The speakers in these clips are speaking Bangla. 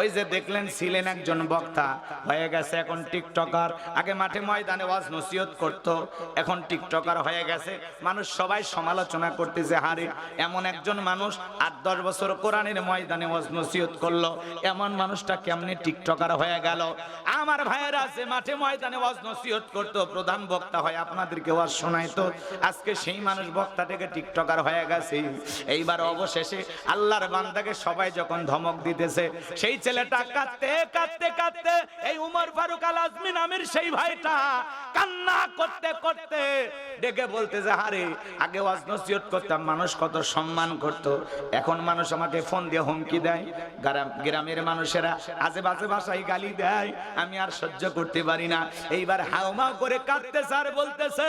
ওই যে দেখলেন ছিলেন একজন বক্তা, হয়ে গেছে এখন টিকটকার। আগে মাঠে ময়দানে ওয়াজ নসিহত করত, এখন টিকটকার হয়ে গেছে। মানুষ সবাই সমালোচনা করতেছে, হারে এমন একজন মানুষ আট দশ বছর কোরআনের ময়দানে ওয়াজ নসিহত করল, এমন মানুষটা কেমনে টিকটকার হয়ে গেল? আমার ভাইয়েরা আছে মাঠে ময়দানে ওয়াজ নসিহত করতো, প্রধান বক্তা হয় আপনাদেরকে ওয়াজ শোনাইতো আজকে সেই মানুষ বক্তা থেকে টিকটকার হয়ে গেছে। এইবার অবশেষে আল্লাহর বান্দাকে সবাই যখন ধমক দিতেছে, সেই ছেলেটা কাঁদতে কাঁদতে কাঁদতে এই উমর ফারুক আল আজমি নামের সেই ভাইটা কান্না করতে করতে ডেকে বলতে যে, হারে, আগে ওয়াজ নসিহত করতাম, মানুষ কত সম্মান করত। এখন মানুষ আমাকে ফোন দিয়ে হুমকি দেয়। গ্রামের মানুষেরা আজে বাজে ভাষায় গালি দেয়। আমি আর সহ্য করতে পারি না। এইবার হাউমাউ করে কাঁদতে স্যার বলতেছে,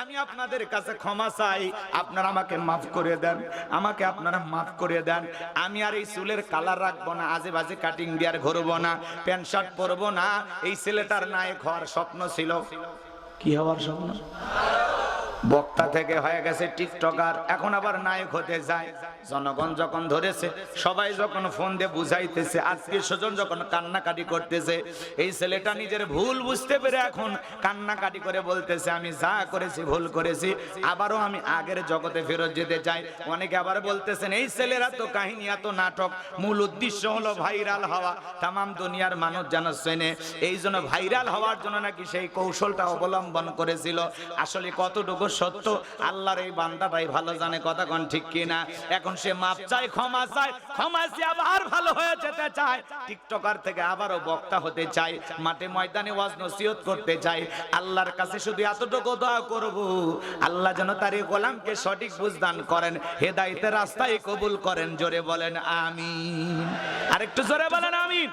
আমি আপনাদের কাছে ক্ষমা চাই। আপনারা আমাকে মাফ করে দেন। আমাকে আপনারা মাফ করে দেন। আমি আর এই চুলের কালার রাখব না। আজে বাজে কাটিং বিয়ার ঘুরবো না, প্যান্ট শার্ট পরবো না। এই ছেলেটার নায়ক হওয়ার স্বপ্ন ছিল। কি হওয়ার স্বপ্ন? বক্তা থেকে হয়ে গেছে টিকটকার, এখন আবার নায়ক হতে যায়। জনগণ যখন ধরেছে, সবাই যখন ফোন দিয়ে বুঝাইতেছে, আজকে স্বজন যখন কান্নাকাটি করতেছে, এই ছেলেটা নিজের ভুল বুঝতে পেরে এখন কান্নাকাটি করে বলতেছে, আমি যা করেছি, ভুল করেছি, আবারও আমি আগের জগতে ফেরত যেতে চাই। অনেকে আবার বলতেছেন, এই ছেলেরা তো কাহিনী, এত নাটক, মূল উদ্দেশ্য হলো ভাইরাল হওয়া। তামাম দুনিয়ার মানুষ যেন চেনে, এই জন্য ভাইরাল হওয়ার জন্য নাকি সেই কৌশলটা অবলম্বন করেছিল। আসলে কতটুকু সত্য? আল্লাহর এই বান্দাটাই ভালো জানে, কথা কোন ঠিক কিনা? এখন সে মাপ চায়, ক্ষমা চায়, ক্ষমা চেয়ে আবার ভালো হয়ে যেতে চায়। টিকটকার থেকে আবারও বক্তা হতে চায়, মাঠে ময়দানে ওয়াজ নসিহত করতে চায়। আল্লাহর কাছে শুধু এতটুকু দোয়া করব, আল্লাহ যেন তার এই গোলামকে সঠিক বুঝদান করেন, হেদায়েতের রাস্তায় কবুল করেন, জোরে বলেন, আমিন। আরেকটু জোরে বলেন, আমিন।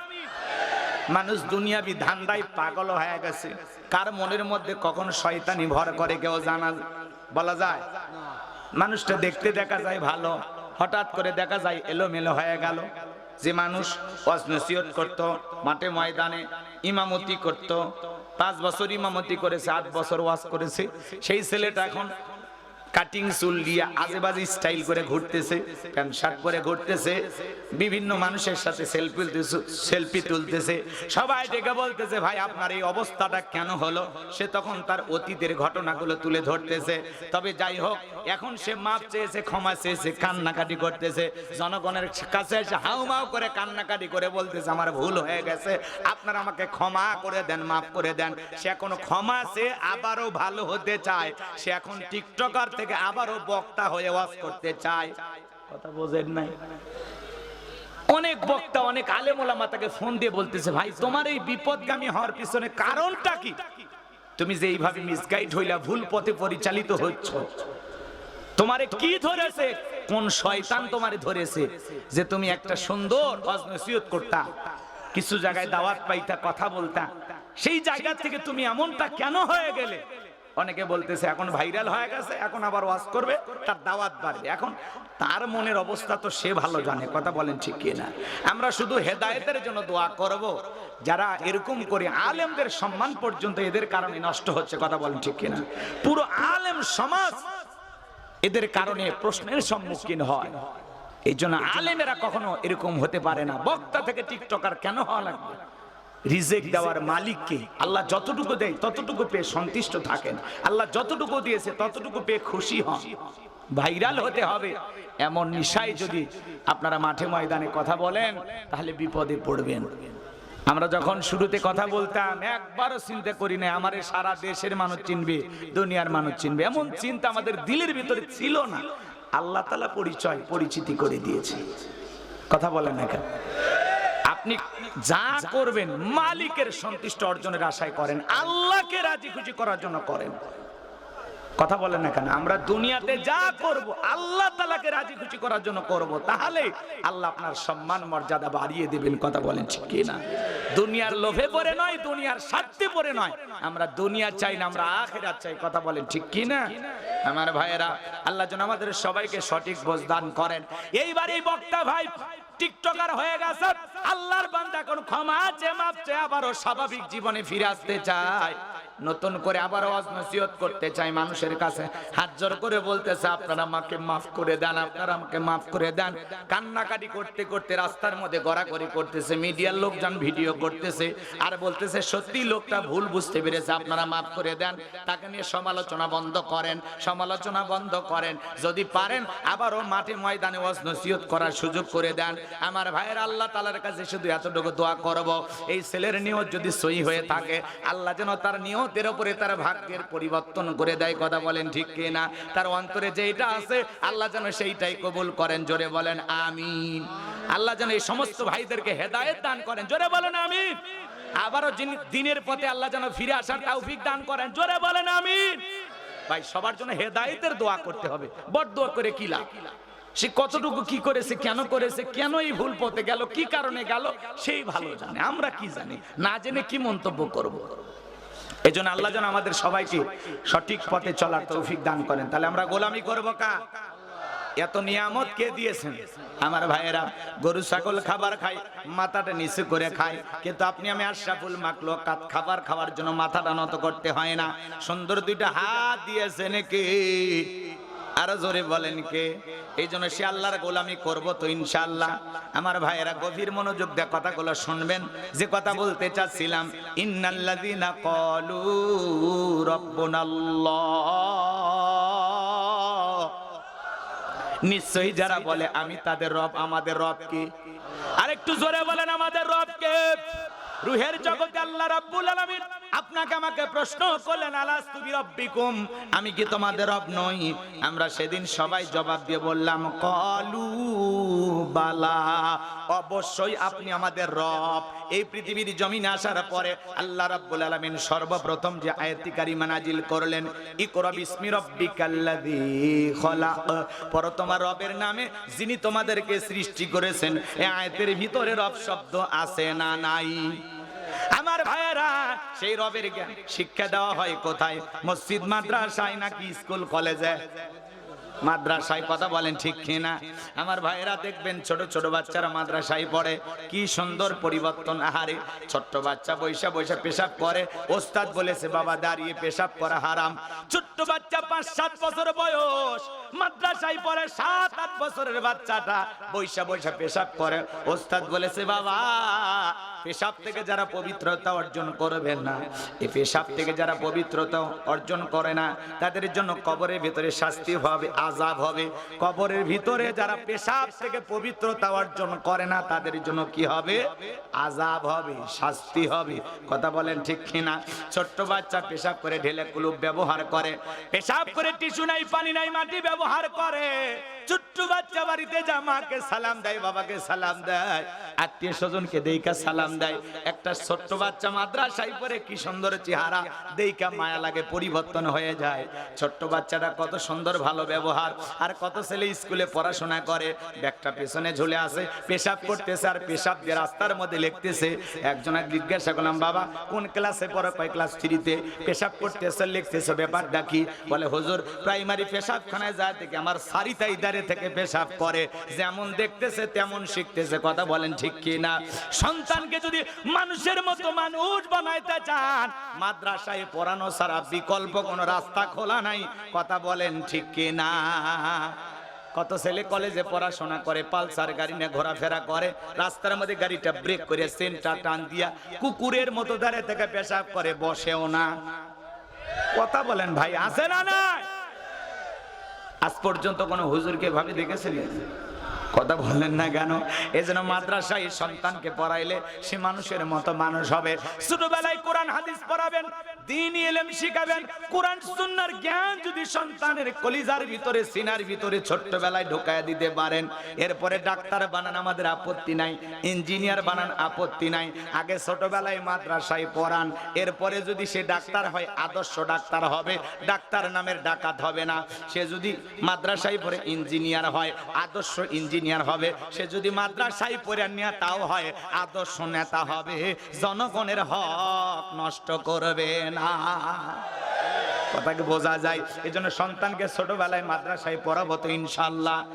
মানুষ দুনিয়াবি ধান্দায় পাগল হয়ে গেছে। কার মনের মধ্যে কখন শয়তানি ভর করে কেউ জানা বলা যায়, মানুষটা দেখতে দেখা যায় ভালো, হঠাৎ করে দেখা যায় এলোমেলো হয়ে গেল। যে মানুষ অজনসিয়ত করত, মাঠে ময়দানে ইমামতি করত, পাঁচ বছর ইমামতি করেছে, আট বছর ওয়াজ করেছে, সেই ছেলেটা এখন কাটিং চুল দিয়ে আজে বাজে স্টাইল করে ঘুরতেছে প্যান্ট শার্ট পরে ঘুরতেছে, বিভিন্ন মানুষের সাথে সেলফি সেলফি তুলতেছে। সবাই ডেকে বলতেছে, ভাই, আপনার এই অবস্থাটা কেন হলো? সে তখন তার অতীতের ঘটনাগুলো তুলে ধরতেছে। তবে যাই হোক, এখন সে মাপ চেয়েছে, ক্ষমা চেয়েছে, কান্নাকাটি করতেছে। জনগণের কাছে এসে হাউমাউ করে কান্নাকাটি করে বলতেছে, আমার ভুল হয়ে গেছে, আপনারা আমাকে ক্ষমা করে দেন, মাফ করে দেন। সে এখন ক্ষমা সে আবারও ভালো হতে চায়। সে এখন টিকটকার থেকে আবারও বক্তা হয়ে ওয়াজ করতে চায়। কথা বোঝেন নাই। অনেক বক্তা, অনেক আলেম ওলামা তাকে ফোন দিয়ে বলতেছে, ভাই, তোমার এই বিপদগামী হওয়ার পিছনে কারণটা কি? তুমি যে এইভাবে মিসগাইড হইলা, ভুল পথে পরিচালিত হচ্ছ। তোমারে কি ধরেছে? কোন শয়তান তোমারে ধরেছে যে তুমি একটা সুন্দর নসিহত করতা, কিছু জায়গায় দাওয়াত পাইতা, কথা বলতা। সেই জায়গা থেকে তুমি এমনটা কেন হয়ে গেলে? অনেকে বলতেছে, এখন ভাইরাল হয়ে গেছে, এখন আবার ওয়াজ করবে, তার দাওয়াত বাড়বে। এখন তার মনের অবস্থা তো সে ভালো জানে, কথা বলেন ঠিক কিনা? আমরা শুধু হেদায়েতের জন্য দোয়া করব, যারা এরকম করে আলেমদের সম্মান পর্যন্ত এদের কারণে নষ্ট হচ্ছে, কথা বলেন ঠিক কিনা? পুরো আলেম সমাজ এদের কারণে প্রশ্নের সম্মুখীন হয়। এই জন্য আলেমেরা কখনো এরকম হতে পারে না। বক্তা থেকে টিকটকার কেন হওয়া লাগবে? রিজেক্ট দেওয়ার মালিককে আল্লাহ যতটুকু দেয়, ততটুকু পেয়ে সন্তুষ্ট থাকেন। আল্লাহ যতটুকু দিয়েছে, ততটুকু পেয়ে খুশি হন। ভাইরাল হতে হবে। এমন নিশায় যদি আপনারা মাঠে ময়দানে কথা বলেন, তাহলে বিপদে পড়বেন। আমরা যখন শুরুতে কথা বলতাম, একবারও চিন্তা করি না আমার সারা দেশের মানুষ চিনবে, দুনিয়ার মানুষ চিনবে। এমন চিন্তা আমাদের দিলের ভিতরে ছিল না। আল্লাহ তালা পরিচয়, পরিচিতি করে দিয়েছে। কথা বলেন না কেন? আপনি যা করবেন, মালিকের সন্তুষ্ট অর্জনের আশায় করেন, আল্লাহকে রাজি খুশি করার জন্য করেন। কথা বলেন না কেন? আমরা দুনিয়াতে যা করব, আল্লাহ তালাকে রাজি খুশি করার জন্য করব। তাহলে আল্লাহ আপনার সম্মান, মর্যাদা বাড়িয়ে দেবেন, কথা বলেন ঠিক কি না? দুনিয়ার লোভে পড়ে নয়, দুনিয়ার স্বার্থে পড়ে নয়। আমরা দুনিয়া চাই না, আমরা আখেরাত চাই, কথা বলেন ঠিক কি না? আমার ভাইয়েরা, আল্লাহ যেন আমাদের সবাইকে সঠিক বোঝ দান করেন। এইবার এই বক্তা ভাই টিকটকার হয়ে গেছে। আল্লাহর বান্দা এখন ক্ষমা চেয়ে মাপ চেয়ে আবারও স্বাভাবিক জীবনে ফিরে আসতে চায়। নতুন করে আবার ওয়াজ নসিহত করতে চাই মানুষের কাছে। হাত জোর করে বলতেছে, আপনারা আমাকে মাফ করে দেন, আপনারা আমাকে মাফ করে দেন। কান্নাকাটি করতে করতে রাস্তার মধ্যে গড়াগড়ি করতেছে, মিডিয়ার লোকজন ভিডিও করতেছে আর বলতেছে, সত্যি লোকটা ভুল বুঝতে পেরেছে, আপনারা মাফ করে দেন। তাকে নিয়ে সমালোচনা বন্ধ করেন, সমালোচনা বন্ধ করেন। যদি পারেন, আবারও মাঠে ময়দানে ওয়াজ নসিহত করার সুযোগ করে দেন। আমার ভাইয়ের আল্লাহ তালার কাছে শুধু এতটুকু দোয়া করব, এই ছেলের নিয়ত যদি সই হয়ে থাকে, আল্লাহ যেন তার নিয়তের উপরে তার ভাগ্যের পরিবর্তন করে দেয়, কথা বলেন ঠিক কিনা? তার অন্তরে যেইটা আছে, আল্লাহ যেন সেইটাই কবুল করেন, জোরে বলেন আমিন। আল্লাহ যেন এই সমস্ত ভাইদেরকে হেদায়েত দান করেন, জোরে বলেন আমিন। আবারও দিনের পথে আল্লাহ যেন ফিরে আসার তৌফিক দান করেন, জোরে বলেন আমিন। ভাই, সবার জন্য হেদায়েতের দোয়া করতে হবে বড় দোয়া করে কি লাভ? সে কতটুকু কি করেছে, কেন করেছে, কেন এই ভুল পথে গেল, কি কারণে গেল, সেই ভালো জানে, আমরা কি জানি, না জেনে কি মন্তব্য করব? এই জন্য আল্লাহ যেন আমাদের সবাইকে সঠিক পথে চলার তৌফিক দান করেন। তাহলে আমরা গোলামি করব কা? এত নিয়ামত কে দিয়েছেন? আমার ভাইয়েরা, গরু, ছাগল, খাবার খায়, মাথাটা নিচে করে খায়। কিন্তু আপনি আমি আশরাফুল মাকলো খাবার খাওয়ার জন্য মাথাটা নত করতে হয় না। সুন্দর দুইটা হাত দিয়েছেন কে আরও জোরে বলেন কে? এই জন্য সে আল্লাহর গোলামি করব তো ইনশাআল্লাহ। আমার ভাইয়েরা গভীর মনোযোগ দিয়ে কথাগুলো শুনবেন। যে কথা বলতে চাচ্ছিলাম নিশ্চয়ই যারা বলে, আমি তাদের রব, আমাদের রব কি? আরেকটু জোরে বলেন, আমাদের রব কে? রুহের জগতে আল্লাহ রাব্বুল আলামিন আপনাকে আমাকে প্রশ্ন করলেন, আলাস্তু বিরব্বিকুম? আমি কি তোমাদের রব নই? আমরা সেদিন সবাই জবাব দিয়ে বললাম, কলু বালা। অবশ্যই আপনি আমাদের রব। এই পৃথিবীর জমিনে আসার পরে আল্লাহ রাব্বুল আলামিন সর্বপ্রথম যে আয়াতি কারিমা নাজিল করলেন, ইকরা বিসমি রাব্বিকাল্লাযী খলাক। পর তোমার রবের নামে যিনি তোমাদেরকে সৃষ্টি করেছেন এই আয়াতের ভিতরে রব শব্দ আছে না নাই? আমার ভাইয়েরা, সেই রবের জ্ঞান শিক্ষা দেওয়া হয় কোথায়? মসজিদ, মাদ্রাসায় নাকি স্কুল, কলেজে? মাদ্রাসায় কথা বলেন ঠিক কিনা? আমার ভাইয়েরা দেখবেন ছোট ছোট বাচ্চারা মাদ্রাসায় পড়ে। কি সুন্দর পরিবর্তন, আহারে। ছোট্ট বাচ্চা বৈশা বৈশা পেশাব করে। ওস্তাদ বলেছে, বাবা, দাঁড়িয়ে পেশাব করা হারাম। ছোট্ট বাচ্চা পাঁচ, সাত বছর বয়স। মাদ্রাসায় পড়ে সাত, আট বছরের বাচ্চাটা বৈশা বৈশা পেশাব করে। ওস্তাদ বলেছে, বাবা পেশাব থেকে যারা পবিত্রতা অর্জন করবেন না, এই পেশাব থেকে যারা পবিত্রতা অর্জন করে না, তাদের জন্য কবরের ভিতরে শাস্তি হবে আজাব হবে। কবরের ভিতরে যারা পেশাব থেকে পবিত্রতা অর্জন করে না, তাদের জন্য কি হবে? আজাব হবে, শাস্তি হবে। কথা বলেন ঠিক কিনা? ছোট্ট বাচ্চা পেশাব করে ঢেলে কুলুপ ব্যবহার করে। পেশাব করে টিস্যু নাই, পানি নাই, মাটি ব্যবহার করে। ছোট্ট বাচ্চা বাড়িতে যা, মাকে সালাম দেয়, বাবাকে সালাম দেয়, আত্মীয় স্বজনকে দেইকা সালাম দেয়। একটা ছোট্ট বাচ্চা মাদ্রাসায় পরে কি সুন্দর চেহারা, দেইকা মায়া লাগে, পরিবর্তন হয়ে যায়। ছোট্ট বাচ্চাটা কত সুন্দর, ভালো ব্যবহার, আর কত ছেলে স্কুলে পড়াশোনা করে। ব্যাগটা পেছনে ঝুলে আছে, পেশাব করতেছে, আর পেশাব দিয়ে রাস্তার মধ্যে লিখতেছে। একজন এক জিজ্ঞাসা করলাম, বাবা, কোন ক্লাসে পড়ো? কয়, ক্লাস থ্রিতে। পেশাব করতেছে, লিখতেছে, ব্যাপারটা কি? বলে, হুজুর, প্রাইমারি পেশাবখানায় যায় থেকে আমার সারিতাই দাঁড়িয়ে থেকে পেশাব করে। যেমন দেখতেছে, তেমন শিখতেছে। কথা বলেন ঠিক কি না সন্তানকে যদি মানুষের মতো মানুষ বানাইতে চান, মাদ্রাসায় পড়ানো ছাড়া বিকল্প কোনো রাস্তা খোলা নাই। কথা বলেন ঠিক কি না কত ছেলে কলেজে পড়াশোনা করে, পালসার গাড়ি নিয়ে ঘোরাফেরা করে, রাস্তার মধ্যে গাড়িটা ব্রেক করে সেন্টার টান দিয়া কুকুরের মতো দাঁড়িয়ে থেকে পেশাব করে, বসেও না। কথা বলেন ভাই, আছে না নাই? আজ পর্যন্ত কোনো হুজুরকে ভাবে দেখেছিলেন কথা বললেন না কেন? এই জন্য মাদ্রাসায় সন্তানকে পড়াইলে সে মানুষের মতো মানুষ হবে। ছোটবেলায় কোরআন হাদিস পড়াবেন দিন এলেম শিখাবেন। কোরআন, সুন্নার জ্ঞান যদি সন্তানের কলিজার ভিতরে, সিনার ভিতরে ছোট্টবেলায় ঢোকায় দিতে পারেন। এরপরে ডাক্তার বানান, আমাদের আপত্তি নাই। ইঞ্জিনিয়ার বানান, আপত্তি নাই। আগে ছোটবেলায় মাদ্রাসায় পড়ান। এরপরে যদি সে ডাক্তার হয়, আদর্শ ডাক্তার হবে। ডাক্তার নামের ডাকাত হবে না। সে যদি মাদ্রাসায় পড়ে, ইঞ্জিনিয়ার হয়, আদর্শ ইঞ্জিনিয়ার হবে। সে যদি মাদ্রাসায় পড়ে নেতাও হয়, আদর্শ নেতা হবে। জনগণের হক নষ্ট করবে না। কথাকে বোঝা যায়। এই জন্য সন্তানকে ছোটবেলায় মাদ্রাসায় পড়াবো তো ইনশাল্লাহ